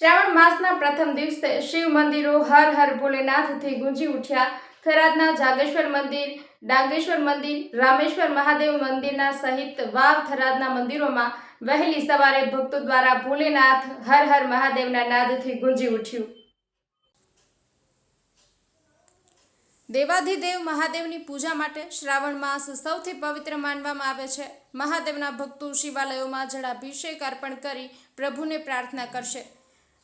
શ્રાવણ માસના પ્રથમ દિવસે શિવ મંદિરો હર હર ભોલેનાથથી ગુંજી ઉઠ્યા. થરાદના જાગેશ્વર મંદિર, ડાંગેશ્વર મંદિર, રામેશ્વર મહાદેવ મંદિરના સહિત વાવ થરાદના મંદિરોમાં વહેલી સવારે ભક્તો દ્વારા ભોલેનાથ, હર હર મહાદેવના નાદથી ગુંજી ઉઠ્યું. દેવાધિદેવ મહાદેવની પૂજા માટે શ્રાવણ માસ સૌથી પવિત્ર માનવામાં આવે છે. મહાદેવના ભક્તો શિવાલયોમાં જળાભિષેક અર્પણ કરી પ્રભુને પ્રાર્થના કરશે.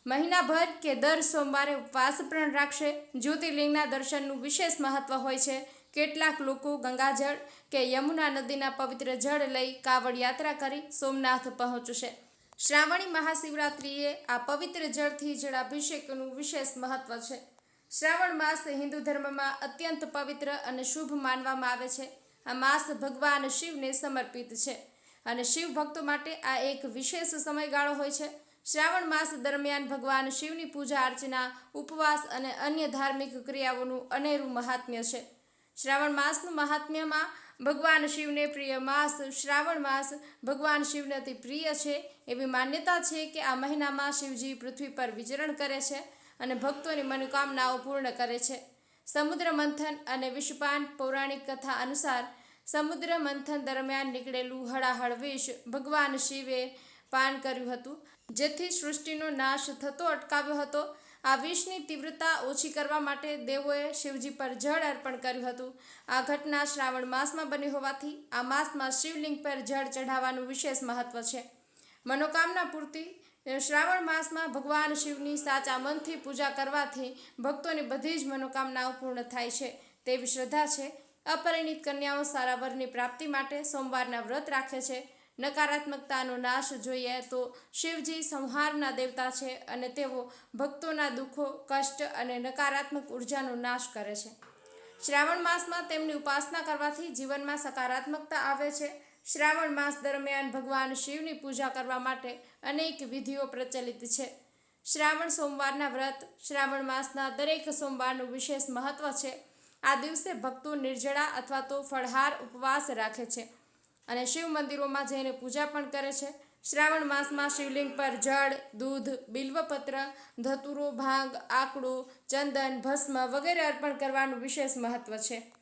મહિનાભર કે દર સોમવારે ઉપવાસ પણ રાખશે. જ્યોતિર્લિંગના દર્શનનું વિશેષ મહત્વ હોય છે. કેટલાક લોકો ગંગાજળ કે યમુના નદીના પવિત્ર જળ લઈ કાવડ યાત્રા કરી સોમનાથ પહોંચશે. શ્રાવણી મહાશિવરાત્રિએ આ પવિત્ર જળથી જળાભિષેકનું વિશેષ મહત્વ છે. શ્રાવણ માસ હિન્દુ ધર્મમાં અત્યંત પવિત્ર અને શુભ માનવામાં આવે છે. આ માસ ભગવાન શિવને સમર્પિત છે. અને શિવ ભક્તો માટે આ એક વિશેષ સમયગાળો હોય છે. શ્રાવણ માસ દરમિયાન ભગવાન શિવની પૂજા અર્ચના, ઉપવાસ અને અન્ય ધાર્મિક ક્રિયાઓનું અનેરું મહાત્મ્ય છે. શ્રાવણ માસનું મહાત્મ્યમાં ભગવાન શિવને પ્રિય માસ, શ્રાવણ માસ ભગવાન શિવને અતિ પ્રિય છે એવી માન્યતા છે કે આ મહિનામાં શિવજી પૃથ્વી પર વિચરણ કરે છે અને ભક્તોની મનોકામનાઓ પૂર્ણ કરે છે. સમુદ્ર મંથન અને વિષપાન પૌરાણિક કથા અનુસાર સમુદ્ર મંથન દરમિયાન નીકળેલું હળાહળ વિષ ભગવાન શિવે પાન કર્યું હતું. જેથી સૃષ્ટિનો નાશ થતો અટકાવ્યો હતો. આ વિષની તીવ્રતા ઓછી કરવા માટે દેવોએ શિવજી પર જળ અર્પણ કર્યું હતું. આ ઘટના શ્રાવણ માસમાં બની હોવાથી આ માસમાં શિવલિંગ પર જળ ચઢાવવાનું વિશેષ મહત્વ છે. મનોકામના પૂર્તિ શ્રાવણ માસમાં ભગવાન શિવની સાચા મનથી પૂજા કરવાથી ભક્તોની બધી જ મનોકામનાઓ પૂર્ણ થાય છે. તેવી શ્રદ્ધા છે. અપરિણિત કન્યાઓ સારા વરની પ્રાપ્તિ માટે સોમવારના વ્રત રાખે છે. નકારાત્મકતાનો નાશ જોઈએ તો શિવજી સંહારના દેવતા છે અને તેઓ ભક્તોના દુઃખો, કષ્ટ અને નકારાત્મક ઉર્જાનો નાશ કરે છે. શ્રાવણ માસમાં તેમની ઉપાસના કરવાથી જીવનમાં સકારાત્મકતા આવે છે. શ્રાવણ માસ દરમિયાન ભગવાન શિવની પૂજા કરવા માટે અનેક વિધિઓ પ્રચલિત છે. શ્રાવણ સોમવારના વ્રત, શ્રાવણ માસના દરેક સોમવારનું વિશેષ મહત્વ છે. આ દિવસે ભક્તો નિર્જળા અથવા તો ફળહાર ઉપવાસ રાખે છે. અને શિવ મંદિરોમાં જઈને પૂજા પણ કરે છે. શ્રાવણ માસમાં શિવલિંગ પર જળ, દૂધ, બિલ્વપત્ર, ધતુરો, ભાંગ, આકડો, ચંદન, ભસ્મ વગેરે અર્પણ કરવાનું વિશેષ મહત્વ છે.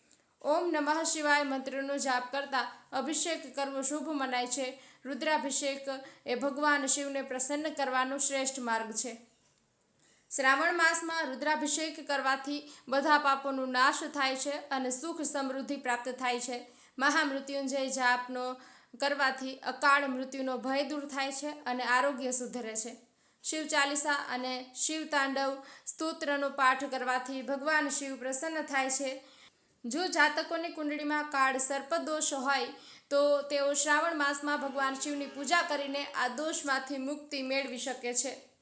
ઓમ નમઃ શિવાય મંત્રનો જાપ કરતા અભિષેક કરવો શુભ મનાય છે. રુદ્રાભિષેક એ ભગવાન શિવને પ્રસન્ન કરવાનો શ્રેષ્ઠ માર્ગ છે. શ્રાવણ માસમાં રુદ્રાભિષેક કરવાથી બધા પાપોનો નાશ થાય છે અને સુખ સમૃદ્ધિ પ્રાપ્ત થાય છે. મહામૃત્યુંજય જાપનો કરવાથી અકાળ મૃત્યુનો ભય દૂર થાય છે અને આરોગ્ય સુધરે છે. શિવ ચાલીસા અને શિવ તાંડવ સ્તોત્રનો પાઠ કરવાથી ભગવાન શિવ પ્રસન્ન થાય છે. જો જાતકોની કુંડળીમાં કાળ સર્પદોષ હોય, તો તેઓ શ્રાવણ માસમાં ભગવાન શિવની પૂજા કરીને આ દોષમાંથી મુક્તિ મેળવી શકે છે.